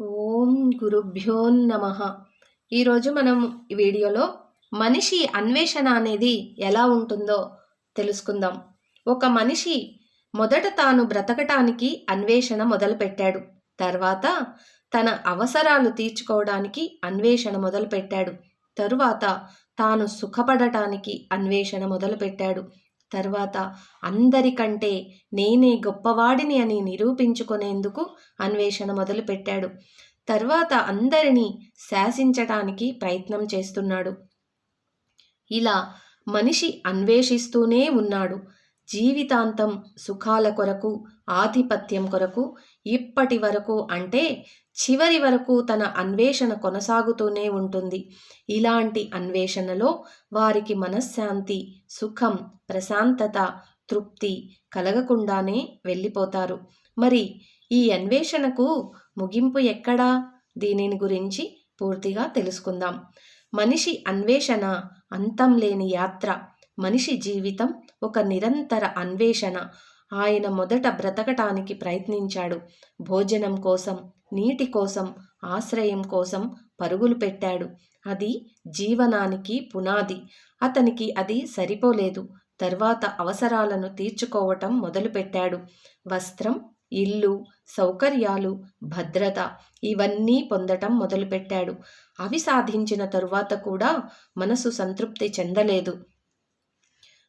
ఓం గురుభ్యో నమ. ఈరోజు మనం ఈ వీడియోలో మనిషి అన్వేషణ అనేది ఎలా ఉంటుందో తెలుసుకుందాం. ఒక మనిషి మొదట తాను బ్రతకటానికి అన్వేషణ మొదలుపెట్టాడు. తర్వాత తన అవసరాలు తీర్చుకోవడానికి అన్వేషణ మొదలుపెట్టాడు. తరువాత తాను సుఖపడటానికి అన్వేషణ మొదలుపెట్టాడు. తర్వాత అందరికంటే నేనే గొప్పవాడిని అని నిరూపించుకునేందుకు అన్వేషణ మొదలుపెట్టాడు. తర్వాత అందరినీ శాసించటానికి ప్రయత్నం చేస్తున్నాడు. ఇలా మనిషి అన్వేషిస్తూనే ఉన్నాడు. జీవితాంతం సుఖాల కొరకు ఆధిపత్యం కొరకు ఇప్పటి వరకు అంటే చివరి వరకు తన అన్వేషణ కొనసాగుతూనే ఉంటుంది. ఇలాంటి అన్వేషణలో వారికి మనశ్శాంతి సుఖం ప్రశాంతత తృప్తి కలగకుండానే వెళ్ళిపోతారు. మరి ఈ అన్వేషణకు ముగింపు ఎక్కడా? దీనిని గురించి పూర్తిగా తెలుసుకుందాం. మనిషి అన్వేషణ అంతం లేని యాత్ర మనిషి జీవితం ఒక నిరంతర అన్వేషణ ఆయన మొదట బ్రతకటానికి ప్రయత్నించాడు. భోజనం కోసం నీటి కోసం ఆశ్రయం కోసం పరుగులు పెట్టాడు. అది జీవనానికి పునాది. అతనికి అది సరిపోలేదు. తర్వాత అవసరాలను తీర్చుకోవటం మొదలుపెట్టాడు. వస్త్రం ఇల్లు సౌకర్యాలు భద్రత ఇవన్నీ పొందటం మొదలుపెట్టాడు. అవి సాధించిన తరువాత కూడా మనసు సంతృప్తి చెందలేదు.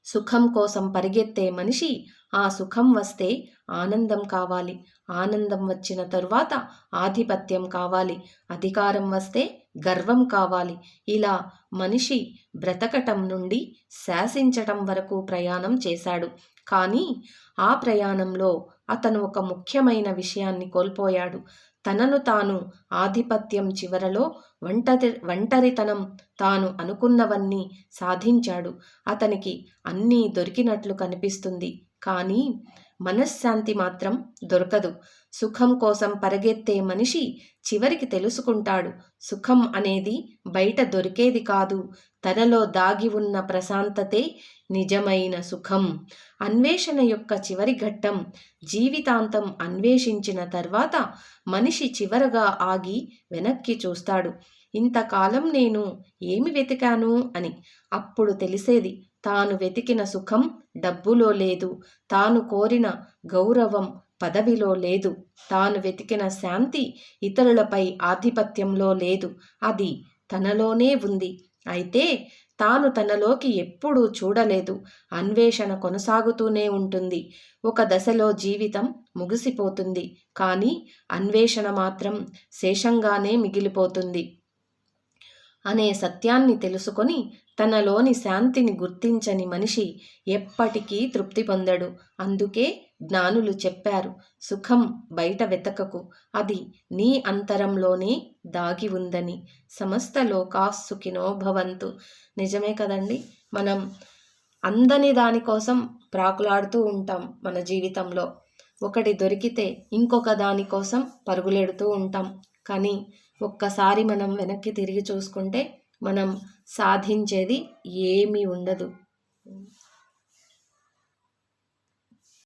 సుఖం కోసం పరిగెత్తే మనిషి ఆ సుఖం వస్తే ఆనందం కావాలి. ఆనందం వచ్చిన తరువాత ఆధిపత్యం కావాలి. అధికారం వస్తే గర్వం కావాలి. ఇలా మనిషి బ్రతకటం నుండి శాసించటం వరకు ప్రయాణం చేశాడు. కానీ ఆ ప్రయాణంలో అతను ఒక ముఖ్యమైన విషయాన్ని కోల్పోయాడు. తనను తాను ఆధిపత్యం చివరలో ఒంటరి ఒంటరితనం తాను అనుకున్నవన్నీ సాధించాడు. అతనికి అన్నీ దొరికినట్లు కనిపిస్తుంది. కానీ మనశ్శాంతి మాత్రం దొరకదు. సుఖం కోసం పరిగెత్తే మనిషి చివరికి తెలుసుకుంటాడు. సుఖం అనేది బయట దొరికేది కాదు. తనలో దాగి ఉన్న ప్రశాంతతే నిజమైన సుఖం. అన్వేషణ యొక్క చివరి ఘట్టం. జీవితాంతం అన్వేషించిన తర్వాత మనిషి చివరగా ఆగి వెనక్కి చూస్తాడు. ఇంతకాలం నేను ఏమి వెతికాను అని అప్పుడు తెలిసేది తాను వెతికిన సుఖం డబ్బులో లేదు. తాను కోరిన గౌరవం పదవిలో లేదు. తాను వెతికిన శాంతి ఇతరులపై ఆధిపత్యంలో లేదు. అది తనలోనే ఉంది. అయితే తాను తనలోకి ఎప్పుడూ చూడలేదు. అన్వేషణ కొనసాగుతూనే ఉంటుంది. ఒక దశలో జీవితం ముగిసిపోతుంది. కానీ అన్వేషణ మాత్రం శేషంగానే మిగిలిపోతుంది. అనే సత్యాన్ని తెలుసుకొని తనలోని శాంతిని గుర్తించని మనిషి ఎప్పటికీ తృప్తి పొందడు. అందుకే జ్ఞానులు చెప్పారు సుఖం బయట వెతకకు. అది నీ అంతరంలోనే దాగి ఉందని. సమస్త లోకాసుఖినో భవంతు. నిజమే కదండి? మనం అందని దానికోసం ప్రాకులాడుతూ ఉంటాం మన జీవితంలో. ఒకటి దొరికితే ఇంకొక దానికోసం పరుగులెడుతూ ఉంటాం. కానీ ఒక్కసారి మనం వెనక్కి తిరిగి చూసుకుంటే మనం సాధించేది ఏమీ ఉండదు.